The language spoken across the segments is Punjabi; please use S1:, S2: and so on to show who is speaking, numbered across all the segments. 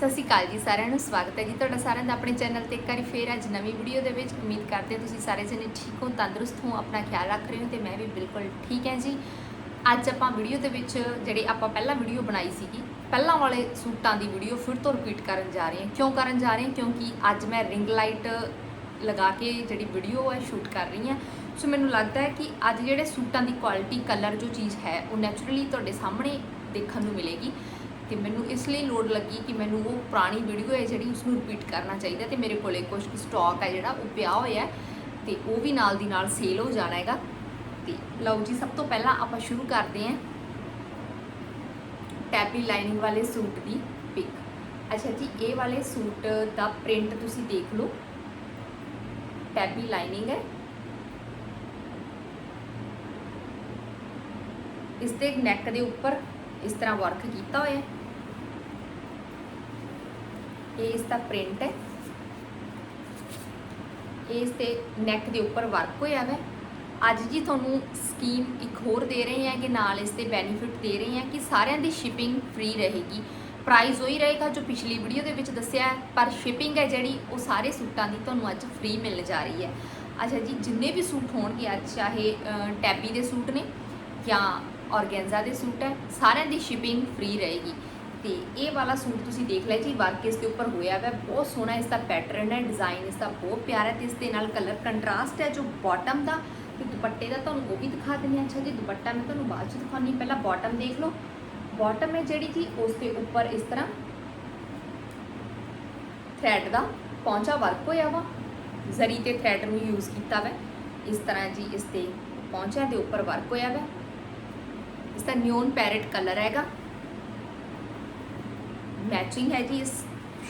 S1: ਸਤਿ ਸ਼੍ਰੀ ਅਕਾਲ ਜੀ ਸਾਰਿਆਂ ਨੂੰ, ਸਵਾਗਤ ਹੈ ਜੀ ਤੁਹਾਡਾ ਸਾਰਿਆਂ ਦਾ ਆਪਣੇ ਚੈਨਲ ਤੇ। ਇੱਕ ਵਾਰੀ ਫੇਰ ਅੱਜ ਨਵੀਂ ਵੀਡੀਓ ਦੇ ਵਿੱਚ ਉਮੀਦ ਕਰਦੇ ਹਾਂ ਤੁਸੀਂ ਸਾਰੇ ਜਣੇ ਠੀਕ ਹੋ, ਤੰਦਰੁਸਤ ਹੋ, ਆਪਣਾ ਖਿਆਲ ਰੱਖ ਰਹੇ ਹੋ ਤੇ ਮੈਂ ਵੀ ਬਿਲਕੁਲ ਠੀਕ ਹਾਂ ਜੀ। ਅੱਜ ਆਪਾਂ ਵੀਡੀਓ ਦੇ ਵਿੱਚ ਜਿਹੜੇ ਆਪਾਂ ਪਹਿਲਾਂ ਵੀਡੀਓ ਬਣਾਈ ਸੀਗੀ, ਪਹਿਲਾਂ ਵਾਲੇ ਸੂਟਾਂ ਦੀ ਵੀਡੀਓ ਫਿਰ ਤੋਂ ਰਿਪੀਟ ਕਰਨ ਜਾ ਰਹੇ ਹਾਂ। ਕਿਉਂ ਕਰਨ ਜਾ ਰਹੇ ਹਾਂ? ਕਿਉਂਕਿ ਅੱਜ ਮੈਂ ਰਿੰਗ ਲਾਈਟ ਲਗਾ ਕੇ ਜਿਹੜੀ ਵੀਡੀਓ ਹੈ ਸ਼ੂਟ ਕਰ ਰਹੀ ਹਾਂ। ਸੋ ਮੈਨੂੰ ਲੱਗਦਾ ਹੈ ਕਿ ਅੱਜ ਜਿਹੜੇ ਸੂਟਾਂ ਦੀ ਕੁਆਲਿਟੀ ਕਲਰ ਜੋ ਚੀਜ਼ ਹੈ, ਉਹ ਨੈਚੁਰਲੀ ਤੁਹਾਡੇ ਸਾਹਮਣੇ ਦੇਖਣ ਨੂੰ ਮਿਲੇਗੀ। ਤੇ ਮੈਨੂੰ ਇਸ ਲਈ ਲੋੜ ਲੱਗੀ ਕਿ ਮੈਨੂੰ ਉਹ ਪੁਰਾਣੀ ਵੀਡੀਓ ਹੈ ਜਿਹੜੀ ਉਸ ਨੂੰ ਰਿਪੀਟ ਕਰਨਾ ਚਾਹੀਦਾ ਤੇ ਮੇਰੇ ਕੋਲੇ ਕੁਝ ਸਟਾਕ ਹੈ ਜਿਹੜਾ ਉਹ ਪਿਆ ਹੋਇਆ ਹੈ ਤੇ ਉਹ ਵੀ ਨਾਲ ਦੀ ਨਾਲ ਸੇਲ ਹੋ ਜਾਣਾ ਹੈਗਾ। ਤੇ ਲਓ ਜੀ, ਸਭ ਤੋਂ ਪਹਿਲਾਂ ਆਪਾਂ ਸ਼ੁਰੂ ਕਰਦੇ ਹਾਂ ਟੈਬੀ ਲਾਈਨਿੰਗ ਵਾਲੇ ਸੂਟ ਦੀ ਪਿਕ ਅੱਛਾ ਜੀ, ਇਹ ਵਾਲੇ ਸੂਟ ਦਾ ਪ੍ਰਿੰਟ ਤੁਸੀਂ ਦੇਖ ਲਓ। ਟੈਬੀ ਲਾਈਨਿੰਗ ਹੈ। ਇਸ ਦੇ ਨੈਕ ਦੇ ਉੱਪਰ ਇਸ ਤਰ੍ਹਾਂ ਵਰਕ ਕੀਤਾ ਹੋਇਆ ਹੈ। ਇਹ ਇਸ ਦਾ ਪ੍ਰਿੰਟ ਹੈ। ਇਸ ਤੇ ਨੈਕ ਦੇ ਉੱਪਰ ਵਰਕ ਹੋਇਆ ਹੈ ਅੱਜ ਜੀ ਤੁਹਾਨੂੰ ਸਕੀਮ ਇੱਕ ਹੋਰ ਦੇ ਰਹੇ ਹਾਂ ਕਿ ਨਾਲ ਇਸ ਤੇ ਬੈਨੀਫਿਟ ਦੇ ਰਹੇ ਹਾਂ ਕਿ ਸਾਰਿਆਂ ਦੀ ਸ਼ਿਪਿੰਗ ਫ੍ਰੀ ਰਹੇਗੀ। ਪ੍ਰਾਈਸ ਉਹੀ ਰਹੇਗਾ ਜੋ ਪਿਛਲੀ ਵੀਡੀਓ ਦੇ ਵਿੱਚ ਦੱਸਿਆ ਪਰ ਸ਼ਿਪਿੰਗ ਹੈ ਜਿਹੜੀ, ਉਹ ਸਾਰੇ ਸੂਟਾਂ ਦੀ ਤੁਹਾਨੂੰ ਅੱਜ ਫ੍ਰੀ ਮਿਲਣ ਜਾ ਰਹੀ ਹੈ। ਅੱਛਾ ਜੀ, ਜਿੰਨੇ ਵੀ ਸੂਟ ਹੋਣਗੇ ਅੱਜ, ਚਾਹੇ ਟੈਬੀ ਦੇ ਸੂਟ ਨੇ ਜਾਂ ਔਰਗੈਂਜ਼ਾ ਦੇ ਸੂਟ ਹੈ, ਸਾਰਿਆਂ ਦੀ ਸ਼ਿਪਿੰਗ ਫ੍ਰੀ ਰਹੇਗੀ। ਤੇ ਇਹ ਵਾਲਾ ਸੂਟ ਤੁਸੀਂ ਦੇਖ ਲਿਆ ਜੀ, ਵਰਕ ਇਸ ਦੇ ਉੱਪਰ ਹੋਇਆ ਹੈ ਬਹੁਤ ਸੋਹਣਾ ਇਸ ਦਾ ਪੈਟਰਨ ਹੈ ਡਿਜ਼ਾਈਨ ਇਸ ਦਾ ਬਹੁਤ ਪਿਆਰਾ ਹੈ ਤੇ ਇਸ ਦੇ ਨਾਲ ਕਲਰ ਕੰਟਰਾਸਟ ਹੈ ਜੋ ਬਾਟਮ ਦਾ, ਤੇ ਦੁਪੱਟੇ ਦਾ ਤੁਹਾਨੂੰ ਉਹ ਵੀ ਦਿਖਾ ਦਿੰਦੀ ਹਾਂ। ਅੱਛਾ ਜੀ, ਦੁਪੱਟਾ ਮੈਂ ਤੁਹਾਨੂੰ ਬਾਅਦ ਚ ਦਿਖਾਉਣੀ ਪਹਿਲਾਂ ਬਾਟਮ ਦੇਖ ਲਓ। ਬਾਟਮ ਹੈ ਜਿਹੜੀ ਜੀ, ਉਸ ਦੇ ਉੱਪਰ ਇਸ ਤਰ੍ਹਾਂ ਥ੍ਰੈਡ ਦਾ ਪੌਂਚਾ ਵਰਕ ਹੋਇਆ ਵਾ। ਜ਼ਰੀ ਤੇ ਥ੍ਰੈਡ ਨੂੰ ਯੂਜ਼ ਕੀਤਾ ਵਾ। ਇਸ ਤਰ੍ਹਾਂ ਜੀ ਇਸ ਤੇ ਪੌਂਚਿਆਂ ਦੇ ਉੱਪਰ ਵਰਕ ਹੋਇਆ ਵਾ। ਇਸ ਦਾ ਨਿਓਨ ਪੈਰਟ ਕਲਰ ਹੈਗਾ। ਮੈਚਿੰਗ ਹੈ ਜੀ, ਇਸ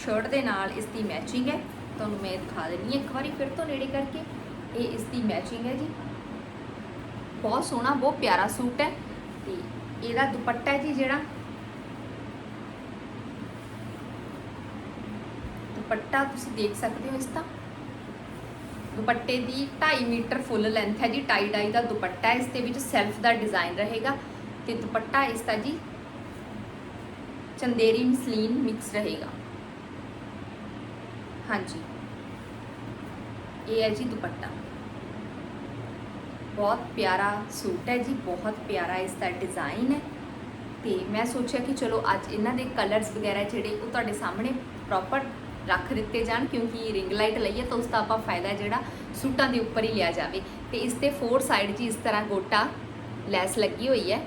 S1: ਸ਼ਰਟ ਦੇ ਨਾਲ ਇਸ ਦੀ ਮੈਚਿੰਗ ਹੈ। ਤੁਹਾਨੂੰ ਮੈਂ ਦਿਖਾ ਦਿੰਦੀ ਹਾਂ ਇੱਕ ਵਾਰੀ ਫਿਰ ਤੋਂ ਨੇੜੇ ਕਰਕੇ। ਇਹ ਇਸ ਦੀ ਮੈਚਿੰਗ ਹੈ ਜੀ। ਬਹੁਤ ਸੋਹਣਾ, ਬਹੁਤ ਪਿਆਰਾ ਸੂਟ ਹੈ। ਤੇ ਇਹਦਾ ਦੁਪੱਟਾ ਜੀ ਜਿਹੜਾ। ਦੁਪੱਟਾ ਤੁਸੀਂ ਦੇਖ ਸਕਦੇ ਹੋ ਇਸ ਦਾ। ਦੁਪੱਟੇ ਦੀ 2.5 ਮੀਟਰ ਫੁੱਲ ਲੈਂਥ ਹੈ ਜੀ। ਟਾਈ ਡਾਈ ਦਾ ਦੁਪੱਟਾ ਇਸ ਦੇ ਵਿੱਚ ਸੈਲਫ ਦਾ ਡਿਜ਼ਾਈਨ ਰਹੇਗਾ। ਤੇ ਦੁਪੱਟਾ ਇਸ ਦਾ ਜੀ ਚੰਦੇਰੀ ਮਸਲੀਨ ਮਿਕਸ ਰਹੇਗਾ। ਹਾਂਜੀ। ਇਹ ਹੈ ਜੀ ਦੁਪੱਟਾ। ਬਹੁਤ ਪਿਆਰਾ ਸੂਟ ਹੈ ਜੀ, ਬਹੁਤ ਪਿਆਰਾ ਇਸ ਦਾ ਡਿਜ਼ਾਈਨ ਹੈ। ਤੇ ਮੈਂ ਸੋਚਿਆ ਕਿ ਚਲੋ ਅੱਜ ਇਹਨਾਂ ਦੇ ਕਲਰਸ ਵਗੈਰਾ ਜਿਹੜੇ ਉਹ ਤੁਹਾਡੇ ਸਾਹਮਣੇ ਪ੍ਰੋਪਰ ਰੱਖ ਦਿੱਤੇ ਜਾਣ, ਕਿਉਂਕਿ ਰਿੰਗ ਲਾਈਟ ਲਈਏ ਤਾਂ ਉਸ ਦਾ ਆਪਾਂ ਫਾਇਦਾ ਜਿਹੜਾ ਸੂਟਾਂ ਦੇ ਉੱਪਰ ਹੀ ਲਿਆ ਜਾਵੇ। ਤੇ ਇਸ ਤੇ ਫੋਰ ਸਾਈਡ ਜੀ ਇਸ ਤਰ੍ਹਾਂ ਗੋਟਾ ਲੈਸ ਲੱਗੀ ਹੋਈ ਹੈ।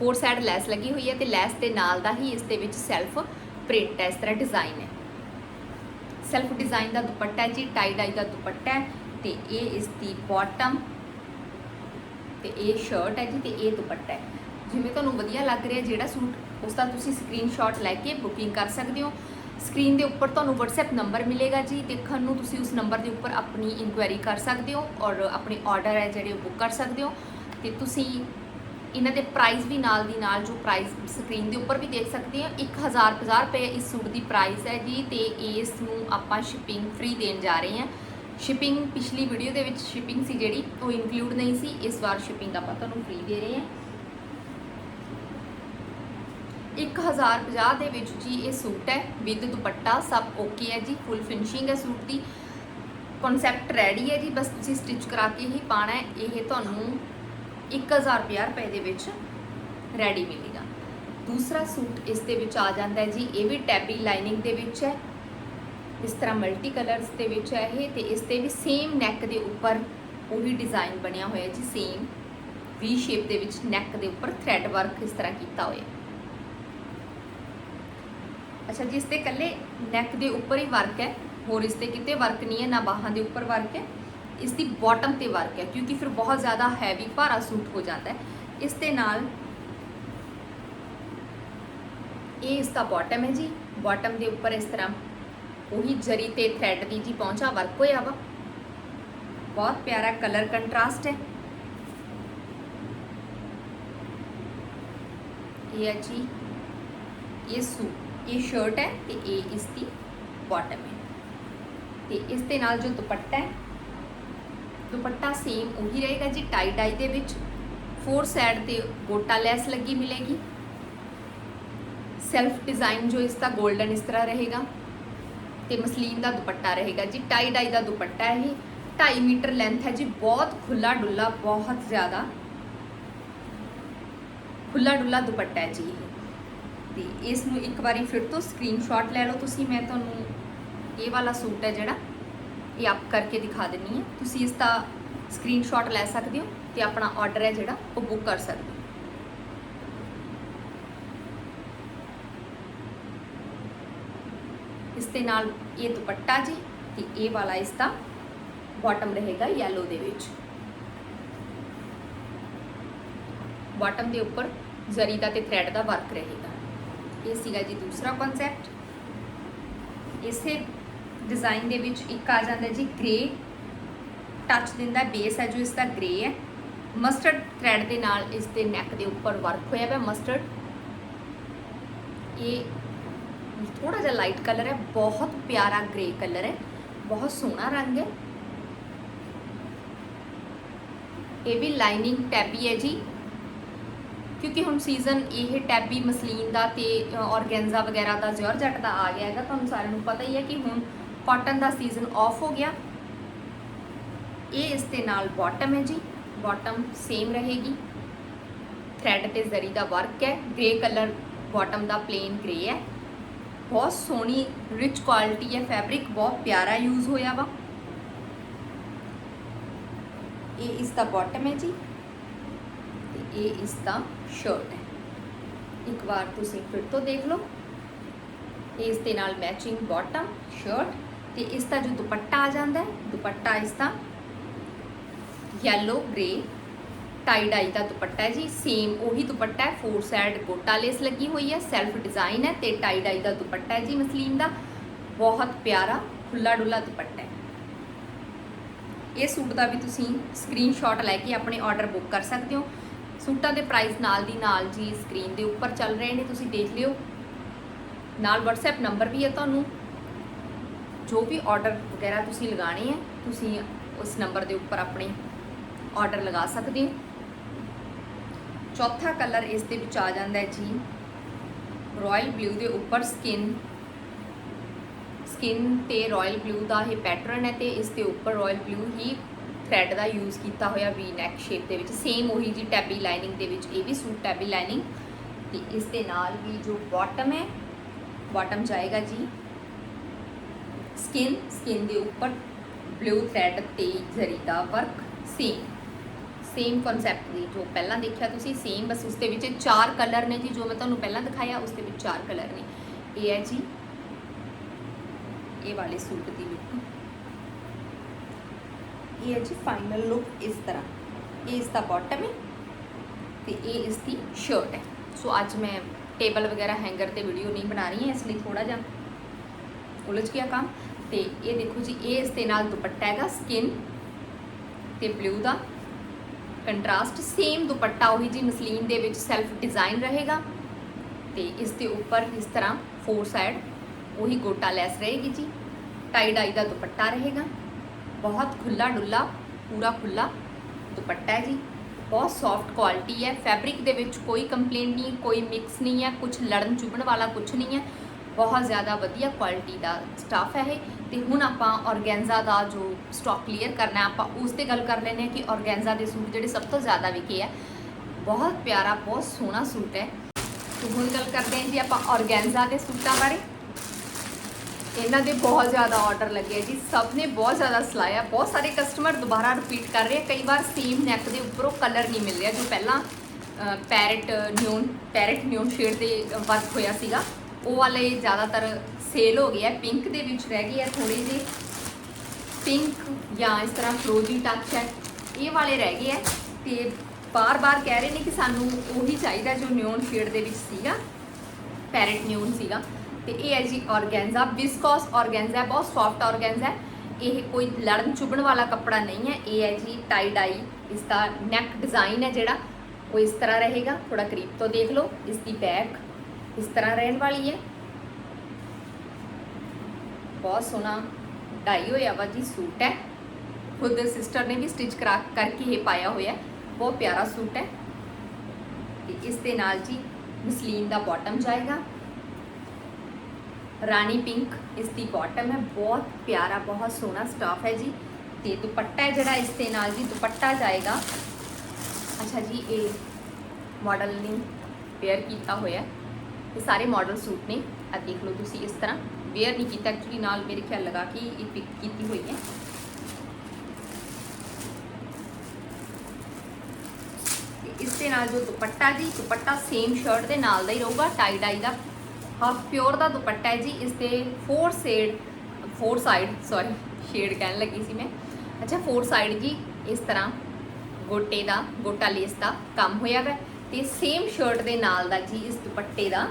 S1: ਫੋਰ ਸਾਈਡ ਲੈਸ ਲੱਗੀ ਹੋਈ ਹੈ ਤੇ ਲੈਸ ਦੇ ਨਾਲ ਦਾ ਹੀ ਇਸ ਦੇ ਵਿੱਚ ਸੈਲਫ ਪ੍ਰਿੰਟ ਹੈ, ਇਸ ਤਰ੍ਹਾਂ ਡਿਜ਼ਾਈਨ ਹੈ। ਸੈਲਫ ਡਿਜ਼ਾਈਨ ਦਾ ਦੁਪੱਟਾ ਹੈ ਜੀ, ਟਾਈ ਡਾਈ ਦਾ ਦੁਪੱਟਾ ਹੈ ਤੇ ਇਹ ਇਸ ਦੀ ਬਾਟਮ ਤੇ ਇਹ ਸ਼ਰਟ ਹੈ ਜੀ ਤੇ ਇਹ ਦੁਪੱਟਾ ਹੈ। ਜਿਵੇਂ ਤੁਹਾਨੂੰ ਵਧੀਆ ਲੱਗ ਰਿਹਾ ਜਿਹੜਾ ਸੂਟ, ਉਸ ਦਾ ਤੁਸੀਂ ਸਕਰੀਨਸ਼ਾਟ ਲੈ ਕੇ ਬੁਕਿੰਗ ਕਰ ਸਕਦੇ ਹੋ। ਸਕਰੀਨ ਦੇ ਉੱਪਰ ਤੁਹਾਨੂੰ WhatsApp ਨੰਬਰ ਮਿਲੇਗਾ ਜੀ, ਦੇਖਣ ਨੂੰ ਤੁਸੀਂ ਉਸ ਨੰਬਰ ਦੇ ਉੱਪਰ ਆਪਣੀ ਇਨਕੁਆਇਰੀ ਕਰ ਸਕਦੇ ਹੋ ਔਰ ਆਪਣੇ ਆਰਡਰ ਹੈ ਜਿਹੜੇ ਉਹ ਬੁੱਕ ਕਰ ਸਕਦੇ ਹੋ। ਤੇ ਤੁਸੀਂ ਇਹਨਾਂ ਦੇ ਪ੍ਰਾਈਸ ਵੀ ਨਾਲ ਦੀ ਨਾਲ ਜੋ ਪ੍ਰਾਈਸ ਸਕਰੀਨ ਦੇ ਉੱਪਰ ਵੀ ਦੇਖ ਸਕਦੇ ਹੋ 1050 ਰੁਪਏ ਇਸ ਸੂਟ ਦੀ ਪ੍ਰਾਈਸ ਹੈ ਜੀ ਤੇ ਇਸ ਨੂੰ ਆਪਾਂ ਸ਼ਿਪਿੰਗ ਫ੍ਰੀ ਦੇਣ ਜਾ ਰਹੇ ਹਾਂ। ਸ਼ਿਪਿੰਗ ਪਿਛਲੀ ਵੀਡੀਓ ਦੇ ਵਿੱਚ ਸ਼ਿਪਿੰਗ ਸੀ ਜਿਹੜੀ, ਉਹ ਇਨਕਲੂਡ ਨਹੀਂ ਸੀ, ਇਸ ਵਾਰ ਸ਼ਿਪਿੰਗ ਆਪਾਂ ਤੁਹਾਨੂੰ ਫ੍ਰੀ ਦੇ ਰਹੇ ਹਾਂ। 1050 ਦੇ ਵਿੱਚ ਜੀ ਇਹ ਸੂਟ ਹੈ, ਵਿਦ ਦੁਪੱਟਾ ਸਭ ਓਕੇ ਹੈ ਜੀ ਫੁੱਲ ਫਿਨਿਸ਼ਿੰਗ ਹੈ ਸੂਟ ਦੀ। ਕਨਸੈਪਟ ਰੈਡੀ ਹੈ ਜੀ, ਬਸ ਤੁਸੀਂ ਸਟਿਚ ਕਰਾ ਕੇ ਹੀ ਪਾਣਾ ਹੈ, ਇਹ ਤੁਹਾਨੂੰ 1050 ਰੁਪਏ ਦੇ ਵਿੱਚ ਰੈਡੀ ਮਿਲੇਗਾ। ਦੂਸਰਾ ਸੂਟ ਇਸ ਦੇ ਵਿੱਚ ਆ ਜਾਂਦਾ ਹੈ ਜੀ, ਇਹ ਵੀ ਟੈਬੀ ਲਾਈਨਿੰਗ ਦੇ ਵਿੱਚ ਹੈ। ਇਸ ਤਰ੍ਹਾਂ ਮਲਟੀ ਕਲਰਸ ਦੇ ਵਿੱਚ ਹੈ ਇਹ ਤੇ ਇਸ ਤੇ ਵੀ ਸੇਮ ਨੈਕ ਦੇ ਉੱਪਰ ਉਹੀ ਡਿਜ਼ਾਈਨ ਬਣਿਆ ਹੋਇਆ ਜੀ ਸੇਮ ਵੀ ਸ਼ੇਪ ਦੇ ਵਿੱਚ ਨੈਕ ਦੇ ਉੱਪਰ ਥ੍ਰੈਡ ਵਰਕ ਇਸ ਤਰ੍ਹਾਂ ਕੀਤਾ ਹੋਇਆ। ਅੱਛਾ ਜੀ, ਇਸ ਤੇ ਇਕੱਲੇ ਨੈਕ ਦੇ ਉੱਪਰ ਹੀ ਵਰਕ ਹੈ? ਹੋਰ ਇਸ ਤੇ ਕਿਤੇ ਵਰਕ ਨਹੀਂ ਹੈ, ਨਾ ਬਾਹਾਂ ਦੇ ਉੱਪਰ ਵਰਕ ਹੈ? ਇਸ ਦੀ ਬਾਟਮ ਤੇ ਵਰਕ ਹੈ ਕਿਉਂਕਿ ਫਿਰ ਬਹੁਤ ਜ਼ਿਆਦਾ ਹੈਵੀ ਭਾਰਾ ਸੂਟ ਹੋ ਜਾਂਦਾ ਹੈ ਇਸ ਦੇ ਨਾਲ ਇਹ ਇਸ ਦਾ ਬਾਟਮ ਹੈ ਜੀ ਬਾਟਮ ਦੇ ਉੱਪਰ ਇਸ ਤਰ੍ਹਾਂ ਉਹੀ ਜਰੀ ਤੇ ਥ੍ਰੈਡ ਦੀ ਜੀ ਪਹੁੰਚਾ ਵਰਕ ਹੋਇਆ ਵਾ ਬਹੁਤ ਪਿਆਰਾ ਕਲਰ ਕੰਟਰਾਸਟ ਹੈ ਇਹ ਹੈ ਜੀ ਇਹ ਸੂਟ ਇਹ ਸ਼ਰਟ ਹੈ ਤੇ ਇਹ ਇਸ ਦੀ ਬਾਟਮ ਹੈ ਤੇ ਇਸ ਦੇ ਨਾਲ ਜੋ ਦੁਪੱਟਾ ਹੈ ਦੁਪੱਟਾ ਸੇਮ ਉਹੀ ਰਹੇਗਾ ਜੀ ਟਾਈ ਡਾਈ ਦੇ ਵਿੱਚ। ਫੋਰ ਸਾਈਡ ਤੇ ਗੋਟਾ ਲੈਸ ਲੱਗੀ ਮਿਲੇਗੀ। ਸੈਲਫ ਡਿਜ਼ਾਈਨ ਜੋ ਇਸ ਦਾ 골ਡਨ ਇਸ ਤਰ੍ਹਾਂ ਰਹੇਗਾ। ਤੇ ਮਸਲੀਨ ਦਾ ਦੁਪੱਟਾ ਰਹੇਗਾ ਜੀ। ਟਾਈ ਡਾਈ ਦਾ ਦੁਪੱਟਾ ਹੈ ਇਹ। 2.5 ਮੀਟਰ ਲੈਂਥ ਹੈ ਜੀ। ਬਹੁਤ ਖੁੱਲਾ ਡੁੱਲਾ, ਬਹੁਤ ਜ਼ਿਆਦਾ ਖੁੱਲਾ ਡੁੱਲਾ ਦੁਪੱਟਾ ਹੈ ਜੀ ਇਹ। ਤੇ ਇਸ ਨੂੰ ਇੱਕ ਵਾਰੀ ਫਿਰ ਤੋਂ ਸਕਰੀਨਸ਼ਾਟ ਲੈ ਲਓ ਤੁਸੀਂ। ਮੈਂ ਤੁਹਾਨੂੰ ਇਹ ਵਾਲਾ ਸੂਟ ਹੈ ਜਿਹੜਾ ਇਹ ਆਪ ਕਰਕੇ ਦਿਖਾ ਦਿੰਨੀ ਹੈ ਤੁਸੀਂ ਇਸ ਦਾ ਸਕਰੀਨਸ਼ਾਟ ਲੈ ਸਕਦੇ ਹੋ ਤੇ ਆਪਣਾ ਆਰਡਰ ਹੈ ਜਿਹੜਾ, ਉਹ ਬੁੱਕ ਕਰ ਸਕਦੇ ਹੋ। ਇਸ ਦੇ ਨਾਲ ਇਹ ਦੁਪੱਟਾ ਜੀ ਤੇ ਇਹ ਵਾਲਾ ਇਸ ਦਾ ਬਾਟਮ ਰਹੇਗਾ yellow ਦੇ ਵਿੱਚ। ਬਾਟਮ ਦੇ ਉੱਪਰ ਜ਼ਰੀ ਦਾ ਤੇ ਥ੍ਰੈਡ ਦਾ ਵਰਕ ਰਹੇਗਾ। ਇਹ ਸੀਗਾ ਜੀ ਦੂਸਰਾ ਕਨਸੈਪਟ ਇਸੇ ਡਿਜ਼ਾਈਨ ਦੇ ਵਿੱਚ ਇੱਕ ਆ ਜਾਂਦਾ ਜੀ ਗ੍ਰੇ ਟੱਚ ਦਿੰਦਾ ਬੇਸ ਹੈ ਜੋ ਇਸ ਦਾ ਗ੍ਰੇ ਹੈ। ਮਸਟਰਡ ਥ੍ਰੈਡ ਦੇ ਨਾਲ ਇਸ ਦੇ ਨੈਕ ਦੇ ਉੱਪਰ ਵਰਕ ਹੋਇਆ ਹੈ ਮਸਟਰਡ ਇਹ ਥੋੜਾ ਜਿਹਾ ਲਾਈਟ ਕਲਰ ਹੈ, ਬਹੁਤ ਪਿਆਰਾ ਗ੍ਰੇ ਕਲਰ ਹੈ। ਬਹੁਤ ਸੋਹਣਾ ਰੰਗ ਹੈ। ਇਹ ਵੀ ਲਾਈਨਿੰਗ ਟੈਬੀ ਹੈ ਜੀ। ਕਿਉਂਕਿ ਹੁਣ ਸੀਜ਼ਨ ਇਹ ਟੈਬੀ ਮਸਲੀਨ ਦਾ ਤੇ ਔਰਗੈਂਜ਼ਾ ਵਗੈਰਾ ਦਾ ਜਾਰਜਟ ਦਾ ਆ ਗਿਆ ਹੈਗਾ, ਤੁਹਾਨੂੰ ਸਾਰਿਆਂ ਨੂੰ ਪਤਾ ਹੀ ਹੈ ਕਿ ਹੁਣ ਕਾਟਨ ਦਾ ਸੀਜ਼ਨ ਆਫ ਹੋ ਗਿਆ। ਇਹ ਇਸ ਦੇ ਨਾਲ ਬਾਟਮ ਹੈ ਜੀ। ਬਾਟਮ ਸੇਮ ਰਹੇਗੀ। ਥ੍ਰੈਡ ਤੇ ਜ਼ਰੀ ਦਾ ਵਰਕ ਹੈ। ਗ੍ਰੇ ਕਲਰ ਬਾਟਮ ਦਾ ਪਲੇਨ ਗ੍ਰੇ ਹੈ। ਬਹੁਤ ਸੋਹਣੀ ਰਿਚ ਕੁਆਲਿਟੀ ਹੈ ਫੈਬਰਿਕ ਬਹੁਤ ਪਿਆਰਾ ਯੂਜ਼ ਹੋਇਆ ਵਾ। ਇਹ ਇਸ ਦਾ ਬਾਟਮ ਹੈ ਜੀ। ਤੇ ਇਹ ਇਸ ਦਾ ਸ਼ਰਟ ਹੈ। ਇੱਕ ਵਾਰ ਤੁਸੀਂ ਫਿਰ ਤੋਂ ਦੇਖ ਲਓ। ਇਸ ਦੇ ਨਾਲ ਮੈਚਿੰਗ ਬਾਟਮ ਸ਼ਰਟ ਤੇ ਇਸ ਦਾ ਜੋ ਦੁਪੱਟਾ ਆ ਜਾਂਦਾ ਹੈ, ਦੁਪੱਟਾ ਇਸ ਦਾ ਯੈਲੋ ਗ੍ਰੇ ਟਾਈ ਡਾਈ ਦਾ ਦੁਪੱਟਾ ਹੈ ਜੀ। ਸੇਮ ਉਹੀ ਦੁਪੱਟਾ ਹੈ ਫੋਰ ਸਾਈਡ ਗੋਟਾ ਲੇਸ ਲੱਗੀ ਹੋਈ ਹੈ ਸੈਲਫ ਡਿਜ਼ਾਈਨ ਹੈ ਤੇ ਟਾਈ ਡਾਈ ਦਾ ਦੁਪੱਟਾ ਹੈ ਜੀ ਮਸਲੀਨ ਦਾ। ਬਹੁਤ ਪਿਆਰਾ ਖੁੱਲਾ ਡੁੱਲਾ ਦੁਪੱਟਾ ਹੈ। ਇਹ ਸੂਟ ਦਾ ਵੀ ਤੁਸੀਂ ਸਕਰੀਨਸ਼ਾਟ ਲੈ ਕੇ ਆਪਣੇ ਆਰਡਰ ਬੁੱਕ ਕਰ ਸਕਦੇ ਹੋ। ਸੂਟਾਂ ਦੇ ਪ੍ਰਾਈਸ ਨਾਲ ਦੀ ਨਾਲ ਜੀ ਸਕਰੀਨ ਦੇ ਉੱਪਰ ਚੱਲ ਰਹੇ ਨੇ, ਤੁਸੀਂ ਦੇਖ ਲਿਓ। ਨਾਲ WhatsApp ਨੰਬਰ ਵੀ ਹੈ ਤੁਹਾਨੂੰ। ਜੋ ਵੀ ਆਰਡਰ ਵਗੈਰਾ ਤੁਸੀਂ ਲਗਾਣੇ ਹੈ, ਤੁਸੀਂ ਉਸ ਨੰਬਰ ਦੇ ਉੱਪਰ ਆਪਣੇ ਆਰਡਰ ਲਗਾ ਸਕਦੇ ਹੋ। ਚੌਥਾ ਕਲਰ ਇਸ ਦੇ ਵਿੱਚ ਆ ਜਾਂਦਾ ਹੈ ਜੀ। ਰਾਇਲ ਬਲੂ ਦੇ ਉੱਪਰ ਸਕਿਨ ਸਕਿਨ ਤੇ ਰਾਇਲ ਬਲੂ ਦਾ ਇਹ ਪੈਟਰਨ ਹੈ ਤੇ ਇਸ ਦੇ ਉੱਪਰ ਰਾਇਲ ਬਲੂ ਹੀ ਥ੍ਰੈਡ ਦਾ ਯੂਜ਼ ਕੀਤਾ ਹੋਇਆ ਵੀ ਨੈਕ ਸ਼ੇਪ ਦੇ ਵਿੱਚ। ਸੇਮ ਉਹੀ ਜੀ ਟੈਬੀ ਲਾਈਨਿੰਗ ਦੇ ਵਿੱਚ, ਇਹ ਵੀ ਸੂਟ ਟੈਬੀ ਲਾਈਨਿੰਗ ਤੇ ਇਸ ਦੇ ਨਾਲ ਵੀ ਜੋ ਬਾਟਮ ਹੈ ਬਾਟਮ ਜਾਏਗਾ ਜੀ। ਸਕਿਨ ਸਕਿਨ ਦੇ ਉੱਪਰ ਬਲੂ ਥ੍ਰੈਡ ਤੇ ਜ਼ਰੀ ਦਾ ਵਰਕ ਸੇਮ ਸੇਮ ਕਨਸੈਪਟ ਦੀ ਜੋ ਪਹਿਲਾਂ ਦੇਖਿਆ ਤੁਸੀਂ ਸੇਮ ਬਸ ਉਸ ਦੇ ਵਿੱਚ ਚਾਰ ਕਲਰ ਨੇ ਜੀ, ਜੋ ਮੈਂ ਤੁਹਾਨੂੰ ਪਹਿਲਾਂ ਦਿਖਾਇਆ ਉਸ ਦੇ ਵਿੱਚ ਚਾਰ ਕਲਰ ਨੇ। ਇਹ ਹੈ ਜੀ, ਇਹ ਵਾਲੇ ਸੂਟ ਦੀ ਲੁੱਕ ਇਹ ਹੈ ਜੀ ਫਾਈਨਲ ਲੁੱਕ ਇਸ ਤਰ੍ਹਾਂ। ਇਹ ਇਸ ਦਾ ਬਾਟਮ ਹੈ ਤੇ ਇਹ ਇਸ ਦੀ ਸ਼ਰਟ ਹੈ। ਸੋ ਅੱਜ ਮੈਂ ਟੇਬਲ ਵਗੈਰਾ ਹੈਂਗਰ ਤੇ ਵੀਡੀਓ ਨਹੀਂ ਬਣਾ ਰਹੀ ਹਾਂ, ਇਸ ਲਈ ਥੋੜਾ ਜਿਹਾ ਉਲਝ ਗਿਆ ਕੰਮ। ਤੇ ਇਹ ਦੇਖੋ ਜੀ, ਇਹ ਇਸ ਦੇ ਨਾਲ ਦੁਪੱਟਾ ਹੈਗਾ ਸਕਿਨ ਤੇ ਬਲੂ ਦਾ। ਕੰਟਰਾਸਟ ਸੇਮ ਦੁਪੱਟਾ ਉਹੀ ਜੀ ਮਸਲੀਨ ਦੇ ਵਿੱਚ ਸੈਲਫ ਡਿਜ਼ਾਈਨ ਰਹੇਗਾ ਤੇ ਇਸ ਦੇ ਉੱਪਰ ਇਸ ਤਰ੍ਹਾਂ ਫੋਰ ਸਾਈਡ ਉਹੀ ਗੋਟਾ ਲੈਸ ਰਹੇਗੀ ਜੀ। ਟਾਈ ਡਾਈ ਦਾ ਦੁਪੱਟਾ ਰਹੇਗਾ। ਬਹੁਤ ਖੁੱਲਾ ਡੁੱਲਾ, ਪੂਰਾ ਖੁੱਲਾ ਦੁਪੱਟਾ ਹੈ ਜੀ। ਬਹੁਤ ਸੌਫਟ ਕੁਆਲਿਟੀ ਹੈ। ਫੈਬਰਿਕ ਦੇ ਵਿੱਚ ਕੋਈ ਕੰਪਲੇਂਟ ਨਹੀਂ, ਕੋਈ ਮਿਕਸ ਨਹੀਂ ਹੈ ਕੁਝ ਲੜਨ ਚੁਭਣ ਵਾਲਾ ਕੁਝ ਨਹੀਂ ਹੈ। ਬਹੁਤ ਜ਼ਿਆਦਾ ਵਧੀਆ ਕੁਆਲਿਟੀ ਦਾ ਸਟਾਫ ਹੈ ਇਹ। ਤੇ ਹੁਣ ਆਪਾਂ ਔਰਗੈਂਜ਼ਾ ਦਾ ਜੋ ਸਟਾਕ ਕਲੀਅਰ ਕਰਨਾ, ਆਪਾਂ ਉਸ ਤੇ ਗੱਲ ਕਰ ਲੈਂਦੇ ਹਾਂ ਕਿ ਔਰਗੈਂਜ਼ਾ ਦੇ ਸੂਟ ਜਿਹੜੇ ਸਭ ਤੋਂ ਜ਼ਿਆਦਾ ਵਿਕੇ ਹੈ ਬਹੁਤ ਪਿਆਰਾ, ਬਹੁਤ ਸੋਹਣਾ ਸੂਟ ਹੈ। ਤੇ ਹੁਣ ਗੱਲ ਕਰਦੇ ਹਾਂ ਜੀ ਆਪਾਂ ਔਰਗੈਂਜ਼ਾ ਦੇ ਸੂਟਾਂ ਬਾਰੇ। ਇਹਨਾਂ ਦੇ ਬਹੁਤ ਜ਼ਿਆਦਾ ਆਰਡਰ ਲੱਗੇ ਜੀ। ਸਭ ਨੇ ਬਹੁਤ ਜ਼ਿਆਦਾ ਸਿਲਾਇਆ, ਬਹੁਤ ਸਾਰੇ ਕਸਟਮਰ ਦੁਬਾਰਾ ਰਿਪੀਟ ਕਰ ਰਹੇ ਆ। ਕਈ ਵਾਰ ਸੇਮ ਨੈਕ ਦੇ ਉੱਪਰੋਂ ਕਲਰ ਨਹੀਂ ਮਿਲ ਰਿਹਾ, ਜੋ ਪਹਿਲਾਂ parrot neon parrot neon shade ਦੇ ਵਰਕ ਹੋਇਆ ਸੀਗਾ। ਉਹ ਵਾਲੇ ਜ਼ਿਆਦਾਤਰ ਸੇਲ ਹੋ ਗਏ ਆ ਪਿੰਕ ਦੇ ਵਿੱਚ ਰਹਿ ਗਏ ਆ ਥੋੜੇ ਜਿਹੇ। ਪਿੰਕ ਜਾਂ ਇਸ ਤਰ੍ਹਾਂ ਫਰੋਜ਼ੀ ਟੱਚ ਹੈ। ਇਹ ਵਾਲੇ ਰਹਿ ਗਏ ਆ ਤੇ ਬਾਰ-ਬਾਰ ਕਹਿ ਰਹੇ ਨੇ ਕਿ ਸਾਨੂੰ ਉਹੀ ਚਾਹੀਦਾ ਜੋ ਨਿਊਨ ਸ਼ੇਡ ਦੇ ਵਿੱਚ ਸੀਗਾ। ਪੈਰਟ ਨਿਊਨ ਸੀਗਾ। ਤੇ ਇਹ ਹੈ ਜੀ ਔਰਗੈਂਜ਼ਾ ਵਿਸਕੋਸ ਔਰਗੈਂਜ਼ਾ ਬਹੁਤ ਸੌਫਟ ਔਰਗੈਂਜ਼ਾ ਹੈ। ਇਹ ਕੋਈ ਲੜਨ ਚੁਭਣ ਵਾਲਾ ਕੱਪੜਾ ਨਹੀਂ ਹੈ। ਇਹ ਹੈ ਜੀ ਟਾਈ ਡਾਈ ਇਸ ਦਾ ਨੈਕ ਡਿਜ਼ਾਈਨ ਹੈ ਜਿਹੜਾ। ਉਹ ਇਸ ਤਰ੍ਹਾਂ ਰਹੇਗਾ। ਥੋੜਾ ਕਰੀਬ ਤੋਂ ਦੇਖ ਲਓ। ਇਸ ਦੀ ਬੈਕ ਕਿਸ ਤਰ੍ਹਾਂ ਰਹਿਣ ਵਾਲੀ ਹੈ? ਬਹੁਤ ਸੋਹਣਾ ਡਾਈ ਹੋਇਆ ਵਾ ਜੀ ਸੂਟ ਹੈ। ਖੁਦ ਸਿਸਟਰ ਨੇ ਵੀ ਸਟਿਚ ਕਰਾ ਕਰਕੇ ਇਹ ਪਾਇਆ ਹੋਇਆ ਬਹੁਤ ਪਿਆਰਾ ਸੂਟ ਹੈ। ਤੇ ਇਸ ਦੇ ਨਾਲ ਜੀ ਮਸਲੀਨ ਦਾ ਬਾਟਮ ਜਾਏਗਾ। ਰਾਣੀ ਪਿੰਕ ਇਸ ਦੀ ਬਾਟਮ ਹੈ। ਬਹੁਤ ਪਿਆਰਾ, ਬਹੁਤ ਸੋਹਣਾ ਸਟਾਫ ਹੈ ਜੀ। ਤੇ ਦੁਪੱਟਾ ਹੈ ਜਿਹੜਾ ਇਸ ਦੇ ਨਾਲ ਜੀ, ਦੁਪੱਟਾ ਜਾਏਗਾ। ਅੱਛਾ ਜੀ, ਇਹ ਮਾਡਲ ਨੇ ਵੇਅਰ ਕੀਤਾ ਹੋਇਆ ਇਹ ਸਾਰੇ ਮਾਡਲ ਸੂਟ ਨੇ। ਆ ਦੇਖ ਲਓ ਤੁਸੀਂ ਇਸ ਤਰ੍ਹਾਂ। ਵੇਅਰ ਨਹੀਂ ਕੀਤਾ ਐਕਚੁਅਲੀ ਨਾਲ ਮੇਰੇ ਖਿਆਲ ਲਗਾ ਕੇ ਇਹ ਪਿਕ ਕੀਤੀ ਹੋਈ ਹੈ। ਇਸ ਦੇ ਨਾਲ ਜੋ ਦੁਪੱਟਾ ਜੀ, ਦੁਪੱਟਾ ਸੇਮ ਸ਼ਰਟ ਦੇ ਨਾਲ ਦਾ ਹੀ ਰਹੂਗਾ ਟਾਈ ਡਾਈ ਦਾ। ਹਾਫ ਪਿਓਰ ਦਾ ਦੁਪੱਟਾ ਹੈ ਜੀ। ਇਸ ਦੇ four shade four side sorry shade ਕਹਿਣ ਲੱਗੀ ਸੀ ਮੈਂ। ਅੱਛਾ ਫੋਰ ਸਾਈਡ ਜੀ, ਇਸ ਤਰ੍ਹਾਂ ਗੋਟੇ ਦਾ, ਗੋਟਾ ਲੇਸ ਦਾ ਕੰਮ ਹੋਇਆ ਵਾ। ਤੇ ਸੇਮ ਸ਼ਰਟ ਦੇ ਨਾਲ ਦਾ ਜੀ ਇਸ ਦੁਪੱਟੇ ਦਾ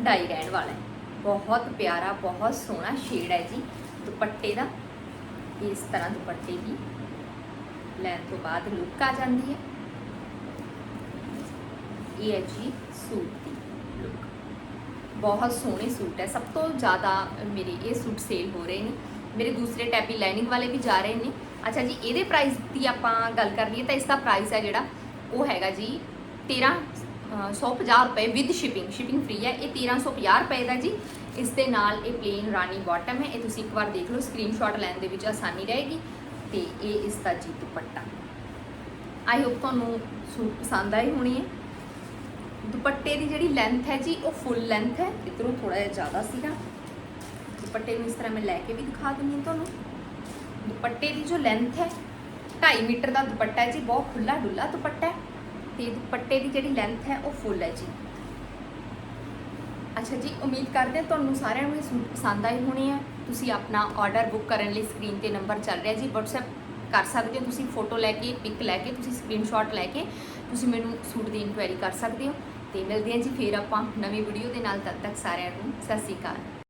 S1: ਡਾਈ ਰਹਿਣ ਵਾਲਾ ਹੈ। ਬਹੁਤ ਪਿਆਰਾ, ਬਹੁਤ ਸੋਹਣਾ ਸ਼ੇਡ ਹੈ ਜੀ ਦੁਪੱਟੇ ਦਾ। ਇਸ ਤਰ੍ਹਾਂ ਦੁਪੱਟੇ ਦੀ ਲੈਣ ਤੋਂ ਬਾਅਦ ਲੁੱਕ ਆ ਜਾਂਦੀ ਹੈ। ਇਹ ਹੈ ਜੀ ਸੂਟ ਦੀ ਲੁੱਕ ਬਹੁਤ ਸੋਹਣੇ ਸੂਟ ਹੈ। ਸਭ ਤੋਂ ਜ਼ਿਆਦਾ ਮੇਰੇ ਇਹ ਸੂਟ ਸੇਲ ਹੋ ਰਹੇ ਨੇ। ਮੇਰੇ ਦੂਸਰੇ ਟੈਪੀ ਲਾਈਨਿੰਗ ਵਾਲੇ ਵੀ ਜਾ ਰਹੇ ਨੇ। ਅੱਛਾ ਜੀ, ਇਹਦੇ ਪ੍ਰਾਈਸ ਦੀ ਆਪਾਂ ਗੱਲ ਕਰ ਲਈਏ ਤਾਂ ਇਸ ਦਾ ਪ੍ਰਾਈਸ ਹੈ ਜਿਹੜਾ, ਉਹ ਹੈਗਾ ਜੀ 13 ਅ, 150 ਰੁਪਏ ਵਿਦ ਸ਼ਿਪਿੰਗ ਸ਼ਿਪਿੰਗ ਫ੍ਰੀ ਹੈ। ਇਹ 1350 ਰੁਪਏ ਦਾ ਜੀ। ਇਸ ਦੇ ਨਾਲ ਇਹ ਪਲੇਨ ਰਾਣੀ ਬਾਟਮ ਹੈ। ਇਹ ਤੁਸੀਂ ਇੱਕ ਵਾਰ ਦੇਖ ਲਓ ਸਕਰੀਨਸ਼ਾਟ ਲੈਣ ਦੇ ਵਿੱਚ ਆਸਾਨੀ ਰਹੇਗੀ। ਤੇ ਇਹ ਇਸ ਦਾ ਜੀ ਦੁਪੱਟਾ। ਆਈ ਹੋਪ ਤੁਹਾਨੂੰ ਸੂਟ ਪਸੰਦ ਆਏ ਹੋਣੀ ਹੈ। ਦੁਪੱਟੇ ਦੀ ਜਿਹੜੀ ਲੈਂਥ ਹੈ ਜੀ ਉਹ ਫੁੱਲ ਲੈਂਥ ਹੈ। ਇਧਰੋਂ ਥੋੜਾ ਜਿਹਾ ਜ਼ਿਆਦਾ ਸੀਗਾ। ਦੁਪੱਟੇ ਨੂੰ ਇਸ ਤਰ੍ਹਾਂ ਮੈਂ ਲੈ ਕੇ ਵੀ ਦਿਖਾ ਦਿੰਦੀ ਹਾਂ ਤੁਹਾਨੂੰ। ਦੁਪੱਟੇ ਦੀ ਜੋ ਲੈਂਥ ਹੈ 2.5 ਮੀਟਰ ਦਾ ਦੁਪੱਟਾ ਹੈ ਜੀ। ਬਹੁਤ ਖੁੱਲਾ ਡੁੱਲਾ ਦੁਪੱਟਾ ਹੈ। ਤੇ ਦੁਪੱਟੇ ਦੀ ਜਿਹੜੀ ਲੈਂਥ ਹੈ ਉਹ ਫੁੱਲ ਹੈ ਜੀ। ਅੱਛਾ ਜੀ, ਉਮੀਦ ਕਰਦੇ ਹਾਂ ਤੁਹਾਨੂੰ ਸਾਰਿਆਂ ਨੂੰ ਇਹ ਸੂਟ ਪਸੰਦ ਆਏ ਹੋਣੇ ਆ। ਤੁਸੀਂ ਆਪਣਾ ਆਰਡਰ ਬੁੱਕ ਕਰਨ ਲਈ ਸਕਰੀਨ ਤੇ ਨੰਬਰ ਚੱਲ ਰਿਹਾ ਜੀ। WhatsApp ਕਰ ਸਕਦੇ ਹੋ ਤੁਸੀਂ ਫੋਟੋ ਲੈ ਕੇ ਪਿਕ ਲੈ ਕੇ, ਤੁਸੀਂ ਸਕਰੀਨਸ਼ਾਟ ਲੈ ਕੇ ਤੁਸੀਂ ਮੈਨੂੰ ਸੂਟ ਦੀ ਇਨਕੁਆਇਰੀ ਕਰ ਸਕਦੇ ਹੋ। ਤੇ ਮਿਲਦੇ ਹਾਂ ਜੀ ਫੇਰ ਆਪਾਂ ਨਵੀਂ ਵੀਡੀਓ ਦੇ ਨਾਲ, ਤਦ ਤੱਕ ਸਾਰਿਆਂ ਨੂੰ ਸਤਿ ਸ਼੍ਰੀ ਅਕਾਲ।